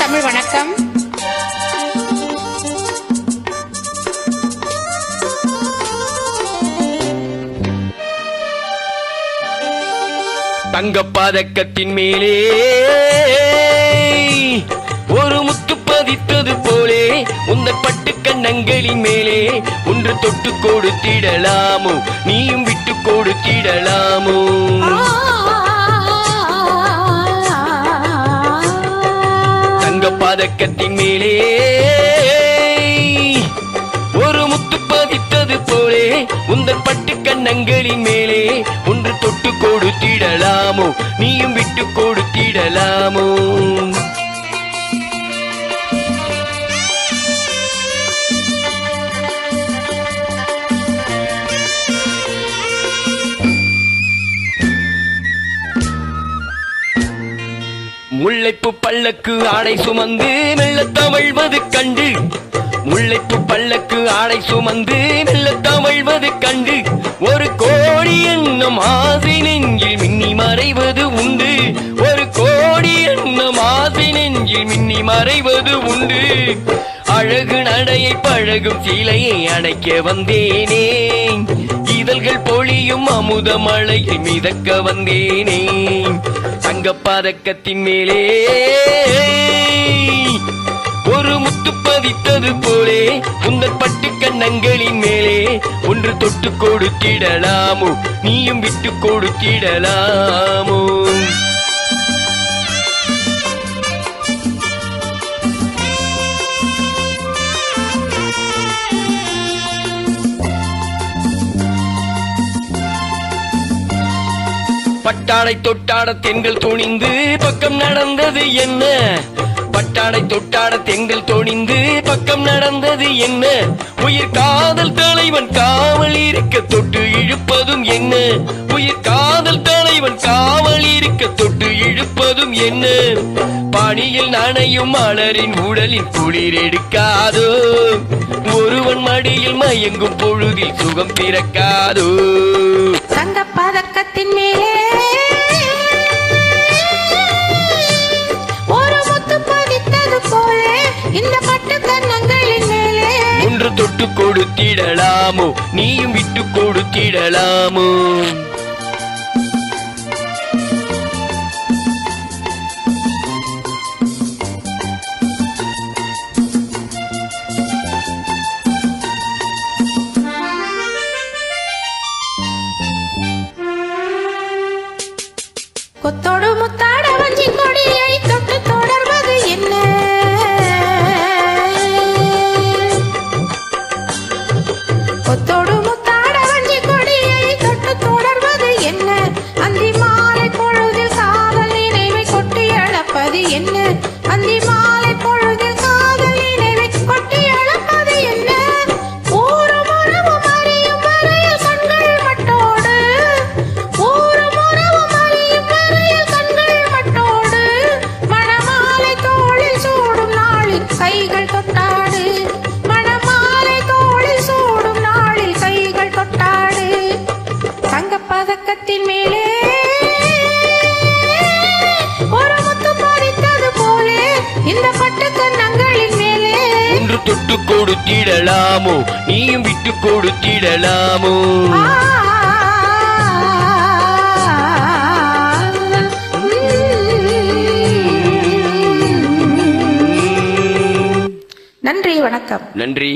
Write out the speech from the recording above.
தமிழ் வணக்கம். தங்க பதக்கத்தின் மேலே ஒரு முத்து பதித்தது போலே உந்த பட்டு கண்ணங்களின் மேலே ஒன்று தொட்டு கொடுத்திடலாமோ நீயும் விட்டு கொடுத்திடலாமோ? தங்க மேலே. ஒரு முத்து பதித்தது போலே உந்தன் பட்டு கண்ணங்களின் மேலே. ஒன்று தொட்டு கொடுத்திடலாமோ நீயும் விட்டு கொடுத்திடலாமோ. முல்லைப்பு பல்லக்கு ஆடை சுமந்து மெல்ல தவழ்வது கண்டு. முல்லைப்பு பல்லக்கு ஆடை சுமந்து மெல்ல தவழ்வது கண்டு. ஒரு கோடி என்னும் ஆசை நெஞ்சில் மின்னி மறைவது உண்டு. ஒரு கோடி என்னும் ஆசை நெஞ்சில் மின்னி மறைவது உண்டு. அழகு நடையை பழகும் சீலையை அடைக்க வந்தேனே. இதழ்கள் பொழியும் அமுத மழையில் மிதக்க வந்தேனே. தங்க பதக்கத்தின் மேலே. ஒரு முத்து பதித்தது போலே உந்தன் பட்டு கண்ணங்களின் மேலே. ஒன்று தொட்டு கொடுத்திடலாமோ நீயும் விட்டு கொடுத்திடலாமோ. பட்டாடை தொட்டாட தென்கள் துணிந்து பக்கம் நடந்தது என்ன? பட்டாடை தொட்டாட தெங்கள் துணிந்து பக்கம் நடந்தது என்ன? உயிர் காதல் தலைவன் காவல் இருக்க தொட்டு இழுப்பதும் என்ன? உயிர் காதல் தலைவன் காவல் இருக்க தொட்டு இழுப்பதும் என்ன? பணியில் நனையும் மலரின் உடலின் குளிர் எடுக்காதோ? ஒருவன் மடியில் மயங்கும் பொழுதில் சுகம் பிறக்காதோ? சங்க பதக்க ஒன்று தொட்டு கொடுத்திடலாமோ? நீயும் விட்டு கொடுத்திடலாமோ? கொத்தோடு முத்தாட வஞ்சி கொடியை தொட்டு கொடுத்திடலாமோ நீயும் விட்டு கொடுத்திடலாமோ நன்றி வணக்கம். நன்றி.